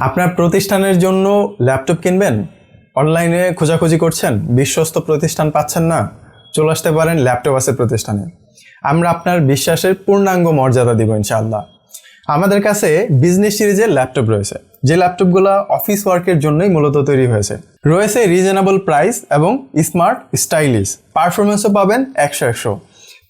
আপনার প্রতিষ্ঠানের জন্য ল্যাপটপ কিনবেন? অনলাইনে খোঁজাখুঁজি করছেন? বিশ্বস্ত প্রতিষ্ঠান পাচ্ছেন না? চলে আসতে পারেন, ল্যাপটপ আছে প্রতিষ্ঠানে। আমরা আপনার বিশ্বাসের পূর্ণাঙ্গ মর্যাদা দিব ইনশাআল্লাহ। আমাদের কাছে বিজনেস সিরিজের ল্যাপটপ রয়েছে। যে ল্যাপটপগুলো অফিস ওয়ার্কের জন্যই মূলত তৈরি হয়েছে। রয়েছে রিজনেবল প্রাইস এবং স্মার্ট, স্টাইলিশ। পারফরমেন্সও পাবেন একশো একশো।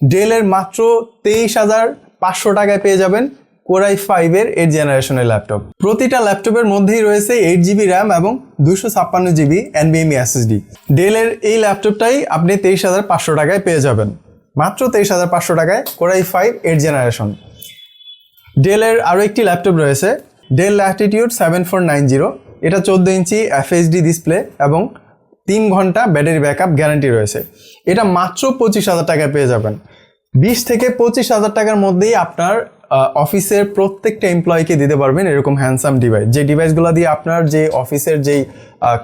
ডেলের মাত্র তেইশ হাজার পাঁচশো টাকায় পেয়ে যাবেন কোরাই ফাইভের এইট জেনারেশনের ল্যাপটপ প্রতিটা ল্যাপটপের মধ্যেই রয়েছে এইট জিবি র্যাম এবং দুশো ছাপ্পান্ন জিবি এনবিএমই এসএসডি ডেলের এই ল্যাপটপটাই আপনি তেইশ হাজার পাঁচশো টাকায় পেয়ে যাবেন। মাত্র তেইশ হাজার পাঁচশো টাকায় কোরাই ফাইভ এইট জেনারেশন ডেলের আরও একটি ল্যাপটপ রয়েছে Dell Latitude seven four nine zero এটা চোদ্দ ইঞ্চি এফএইচডি ডিসপ্লে এবং তিন ঘণ্টা ব্যাটারি ব্যাকআপ গ্যারান্টি রয়েছে। এটা মাত্র পঁচিশ হাজার টাকায় পেয়ে যাবেন। বিশ থেকে পঁচিশ হাজার টাকার মধ্যেই আপনার অফিসের প্রত্যেকটা এমপ্লয়িকে দিতে পারবেন এরকম হ্যান্ডসাম ডিভাইস যে ডিভাইসগুলো দিয়ে আপনার যে অফিসের যেই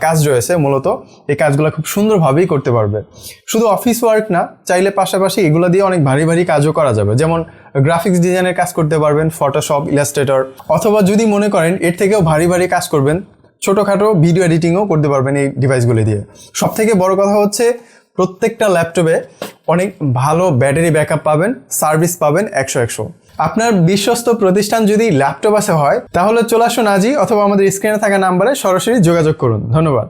কাজ রয়েছে মূলত, এই কাজগুলো খুব সুন্দরভাবেই করতে পারবে। শুধু অফিস ওয়ার্ক না, চাইলে পাশাপাশি এগুলো দিয়ে অনেক ভারী ভারী কাজও করা যাবে। যেমন গ্রাফিক্স ডিজাইনের কাজ করতে পারবেন ফটোশপ ইলাস্ট্রেটর অথবা যদি মনে করেন এর থেকেও ভারী ভারী কাজ করবেন, ছোটোখাটো ভিডিও এডিটিংও করতে পারবেন এই ডিভাইসগুলি দিয়ে। সব থেকে বড় কথা হচ্ছে, প্রত্যেকটা ল্যাপটপে অনেক ভালো ব্যাটারি ব্যাকআপ পাবেন সার্ভিস পাবেন একশো একশো। আপনার বিশ্বস্ত প্রতিষ্ঠান যদি ল্যাপটপ আছে হয়, তাহলে চলে আসুন আজই অথবা আমাদের স্ক্রিনে থাকা নাম্বারে সরাসরি যোগাযোগ করুন। ধন্যবাদ।